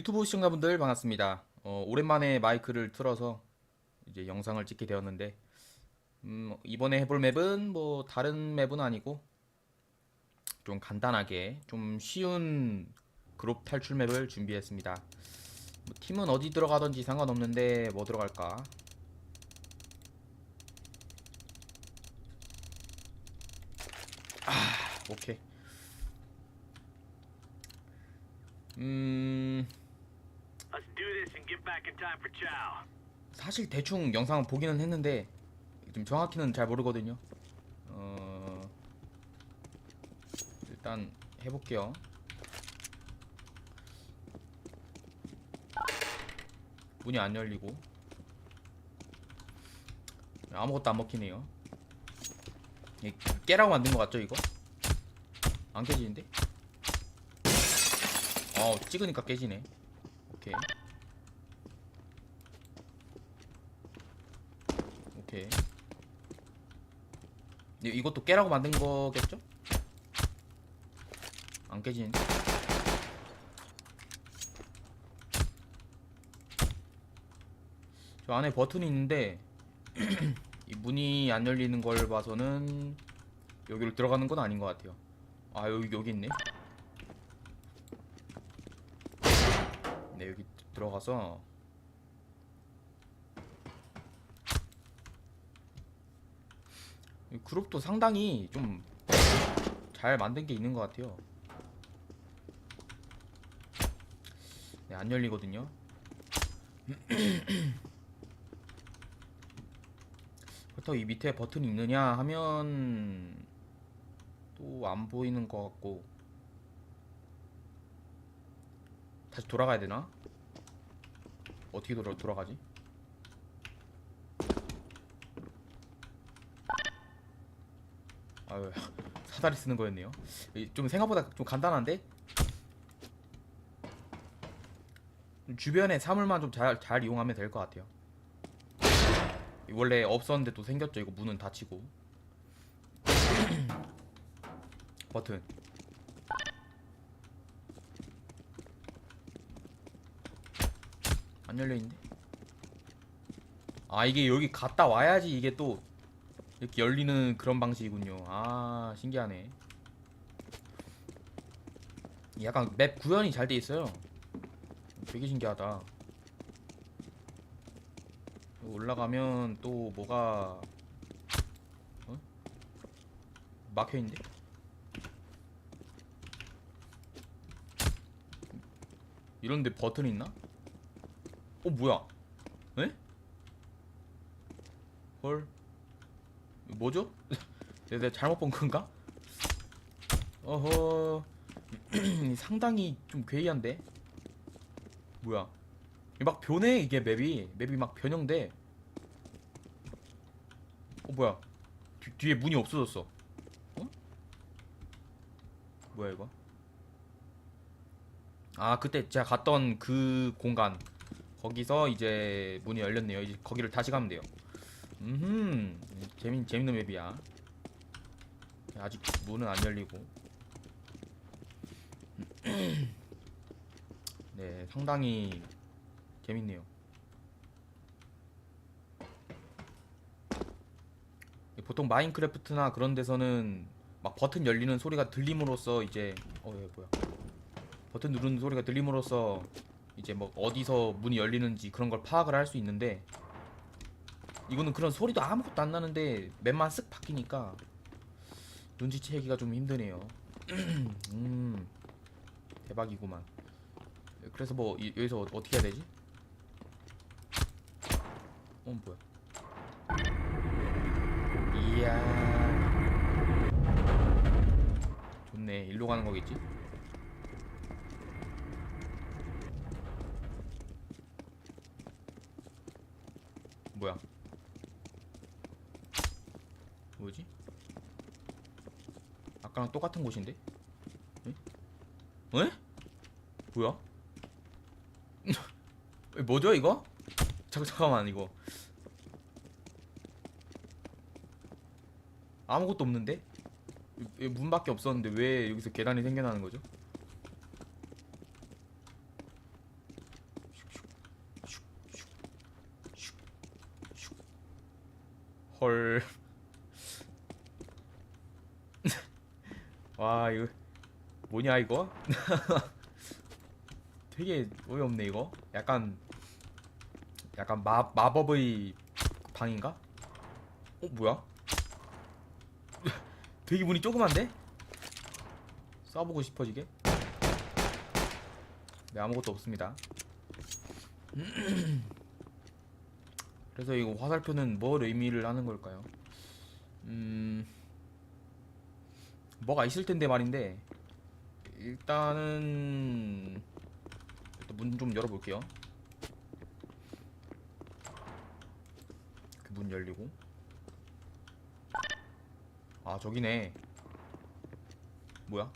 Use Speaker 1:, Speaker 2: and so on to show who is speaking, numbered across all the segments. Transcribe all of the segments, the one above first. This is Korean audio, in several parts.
Speaker 1: 유튜브 시청자분들 반갑습니다. 어, 오랜만에 마이크를 틀어서 이제 영상을 찍게 되었는데 음, 이번에 해볼 맵은 뭐 다른 맵은 아니고 좀 간단하게 좀 쉬운 그룹 탈출 맵을 준비했습니다. 뭐 팀은 어디 들어가든지 상관없는데 뭐 들어갈까? 아, 오케이. 음. 사실 대충 영상을 보기는 했는데 좀 정확히는 잘 모르거든요. 어 일단 해볼게요. 문이 안 열리고 아무것도 안 먹히네요. 이 깨라고 만든 것 같죠 이거? 안 깨지는데? 어 찍으니까 깨지네. 오케이. 오케이. 이- 이것도 깨라고 만든 거겠죠? 안 깨지는데? 저 안에 버튼이 있는데 이 문이 안 열리는 걸 봐서는 여기로 들어가는 건 아닌 것 같아요. 아 여기 여기 있네. 네 여기 들어가서 그룹도 상당히 좀 잘 만든 게 있는 것 같아요. 네, 안 열리거든요. 그렇다고 이 밑에 버튼이 있느냐 하면 또 안 보이는 것 같고 다시 돌아가야 되나? 어떻게 돌아, 돌아가지? 아유 사다리 쓰는 거였네요. 이- 좀 생각보다 좀 간단한데 주변에 사물만 좀 잘 잘 이용하면 될 것 같아요. 원래 없었는데 또 생겼죠. 이거 문은 닫히고 버튼. 안 열려 있는데. 아 이게 여기 갔다 와야지 이게 또 이렇게 열리는 그런 방식이군요. 아 신기하네. 약간 맵 구현이 잘 돼 있어요. 되게 신기하다. 올라가면 또 뭐가 어? 막혀 있는데? 이런데 버튼 있나? 어 뭐야? 에? 헐 뭐죠? 내가 잘못 본 건가? 어허. 상당히 좀 괴이한데? 뭐야? 이막 변해 이게 맵이. 맵이 막 변형돼. 어 뭐야? 뒤, 뒤에 문이 없어졌어. 어? 뭐야 이거? 아 그때 제가 갔던 그 공간. 거기서 이제 문이 열렸네요. 이제 거기를 다시 가면 돼요 음 재밌 재밌는 맵이야. 아직 문은 안 열리고. 네 상당히 재밌네요. 보통 마인크래프트나 그런 데서는 막 버튼 열리는 소리가 들림으로써 이제 어얘 뭐야? 버튼 누르는 소리가 들림으로써 이제 뭐 어디서 문이 열리는지 그런 걸 파악을 할 수 있는데 이거는 그런 소리도 아무것도 안 나는데 맵만 쓱 바뀌니까 눈치채기가 좀 힘드네요. 음 대박이구만. 그래서 뭐 이- 여기서 어떻게 해야 되지? 어 뭐야? 이야 좋네 일로 가는 거겠지? 아까랑 똑같은 곳인데? 에? 에? 뭐야? 뭐죠 이거? 잠, 잠깐만 이거 아무것도 없는데? 문밖에 없었는데 왜 여기서 계단이 생겨나는 거죠? 헐 와 이거 뭐냐 이거? 되게 어이없네 이거. 약간 약간 마 마법의 방인가? 어 뭐야? 되게 문이 조그만데? 쏴보고 싶어지게? 네 아무것도 없습니다. 그래서 이거 화살표는 뭘 의미를 하는 걸까요? 음 뭐가 있을 텐데 말인데 일단은 문 좀 열어볼게요. 그문 열리고 아 저기네 뭐야?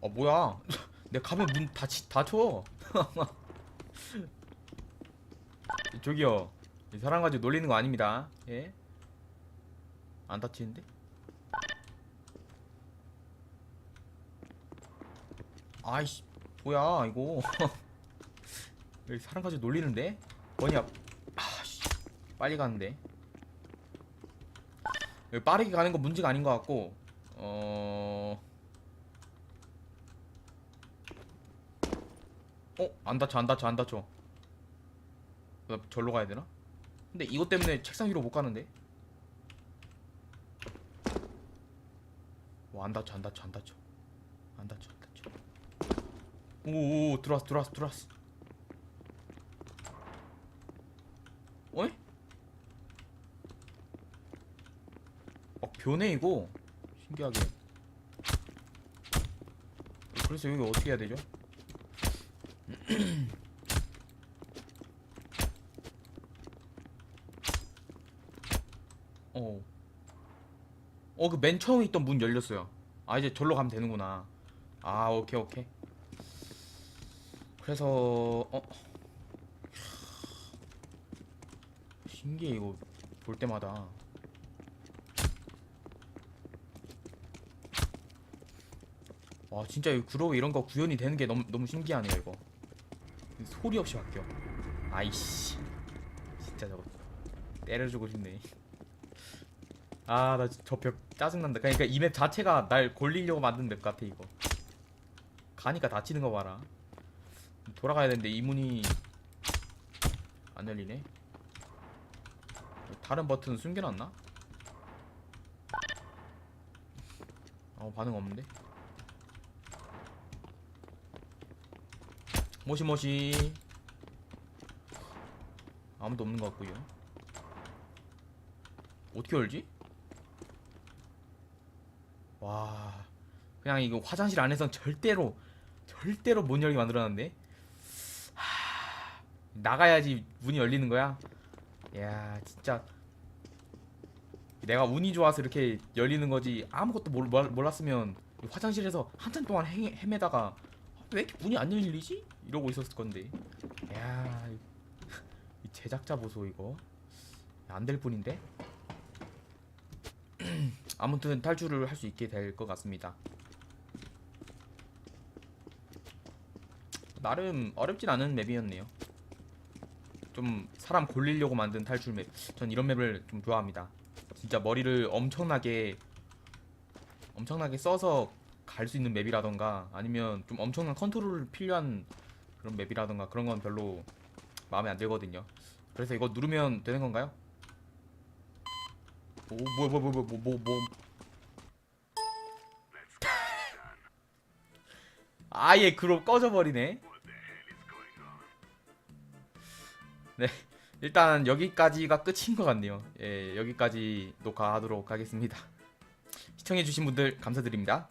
Speaker 1: 어 뭐야? 내가 가면 문 닫히 닫혀. 저기요. 이 사람 가지고 놀리는 거 아닙니다. 예? 안 닫히는데? 아이씨 뭐야 이거 여기 사람 가지고 놀리는데? 뭐냐 아씨 빨리 가는데 여기 빠르게 가는 거 문제가 아닌 것 같고 어... 어? 안 다쳐 안 다쳐 안 다쳐 나 절로 가야 되나? 근데 이것 때문에 책상 위로 못 가는데? 와안 다쳐 안 다쳐 안 다쳐. 안 다쳐 안 다쳐. 오오 들어왔어 들어왔어 들어왔어. 어이? 어 변해 이거? 신기하게. 그래서 여기 어떻게 해야 되죠? 어. 어, 그 맨 처음에 있던 문 열렸어요. 아, 이제 절로 가면 되는구나. 아, 오케이, 오케이. 그래서, 어. 신기해, 이거. 볼 때마다. 와, 진짜 이 그로우 이런 거 구현이 되는 게 너무, 너무 신기하네요, 이거. 소리 없이 바뀌어. 아이씨. 진짜 저거. 때려주고 싶네. 아, 나 저 벽 짜증난다. 그러니까 이 맵 자체가 날 골리려고 만든 맵 같아, 이거. 가니까 다치는 거 봐라. 돌아가야 되는데 이 문이 안 열리네. 다른 버튼 숨겨놨나? 어, 반응 없는데? 모시모시. 아무도 없는 것 같고요. 어떻게 열지? 와 그냥 이거 화장실 안에선 절대로 절대로 못 열게 만들어놨네 하, 나가야지 문이 열리는 거야? 야 진짜. 내가 운이 좋아서 이렇게 열리는 거지 아무것도 몰, 몰- 몰랐으면 화장실에서 한참 동안 헤, 헤매다가 왜 이렇게 문이 안 열리지? 이러고 있었을 건데. 야, 제작자 보소 이거. 안 될 뿐인데 아무튼 탈출을 할 수 있게 될 것 같습니다. 나름 어렵진 않은 맵이었네요. 좀 사람 골리려고 만든 탈출 맵. 전 이런 맵을 좀 좋아합니다. 진짜 머리를 엄청나게 엄청나게 써서 갈 수 있는 맵이라던가 아니면 좀 엄청난 컨트롤 필요한 그런 맵이라던가 그런 건 별로 마음에 안 들거든요. 그래서 이거 누르면 되는 건가요? 오 뭐야 뭐야 뭐야 뭐뭐 뭐, 뭐. 아예 그로 꺼져버리네. 네 일단 여기까지가 끝인 것 같네요. 예 여기까지 녹화하도록 하겠습니다. 시청해주신 분들 감사드립니다.